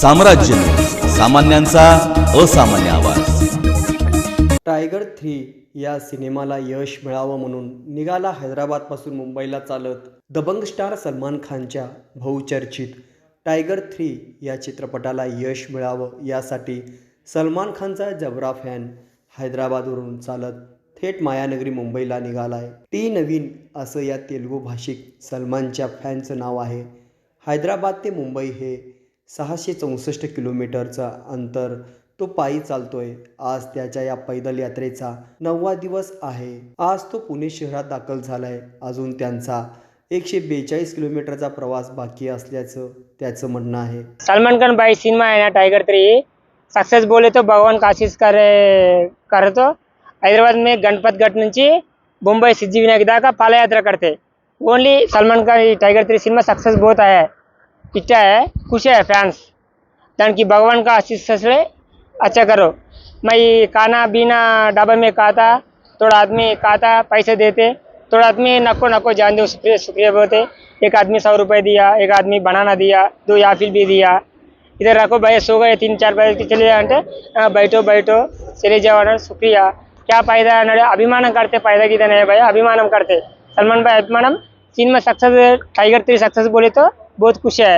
साम्राज्य. सामान्यांचा असामान्य आवाज. टायगर थ्री या सिनेमाला यश मिळावं म्हणून निघाला हैदराबादपासून मुंबईला चालत दबंग स्टार सलमान खानच्या बहुचर्चित टायगर थ्री या चित्रपटाला यश मिळावं यासाठी सलमान खानचा जबरा फॅन हैदराबादवरून चालत थेट मायानगरी मुंबईला निघालाय. टी नवीन असं या तेलुगू भाषिक सलमानच्या फॅनचं नाव आहे. हैदराबाद ते मुंबई हे सहाशे चौसष्ट किलोमीटरचं अंतर तो पायी चालतोय. आज त्याच्या या पैदल यात्रेचा नववा दिवस आहे. आज तो पुणे शहरात दाखल झालाय. अजून त्यांचा एकशे बेचाळीस किलोमीटरचा प्रवास बाकी असल्याचं त्याचं म्हणणं आहे. सलमान खान बाई सिनेमा आहे ना टायगर थ्री सक्सेसफुल तो भगवान काशीस कर करतो. हैदराबाद मे गणपत गट నుంచి मुंबई सिद्धिविनायक दाखा पालयात्रा करते. Only Salman Khan Tiger three cinema success बहुत आहे इच्छा है खुश है फैंस దానికి भगवान का आशीष से अच्छा करो मैं खाना पीना ढाबा में खाता थोड़ा आदमी खाता पैसे देते थोड़ा आदमी नको नको जान दो शुक्रिया शुक्रिया बोलते एक आदमी सौ रुपये दिया एक आदमी बनाना दिया दो याफिल भी दिया इधर रखो भाई सो गए तीन चार बजे चले जाए అంటే "ఆ, बैठो बैठो चले जाओ అన్నాడు शुक्रिया क्या फायदा అన్నాడు అభిమానం కడితే फायदा की नहीं भाई अभिमानम करते सलमान भाई अभिमानम सीन में सक्सेस टाइगर थ्री सक्सेस बोले तो बहुत खुश है